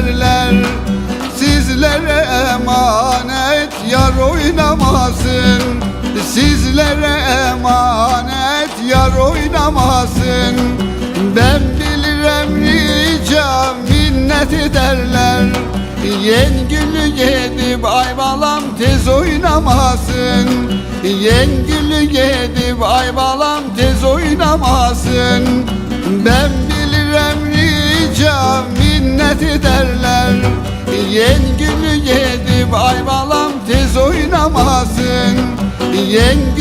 severler Sizlere emanet yar oynamasın Sizlere emanet yar oynamasın Ben bilirim rica minnet ederler. Yengülü yedip ay balam tez oynamasın Yengülü yedip ay balam tez oynamasın Ben minnet ederler Yengülü yedip aybalam tez oynamasın Yengül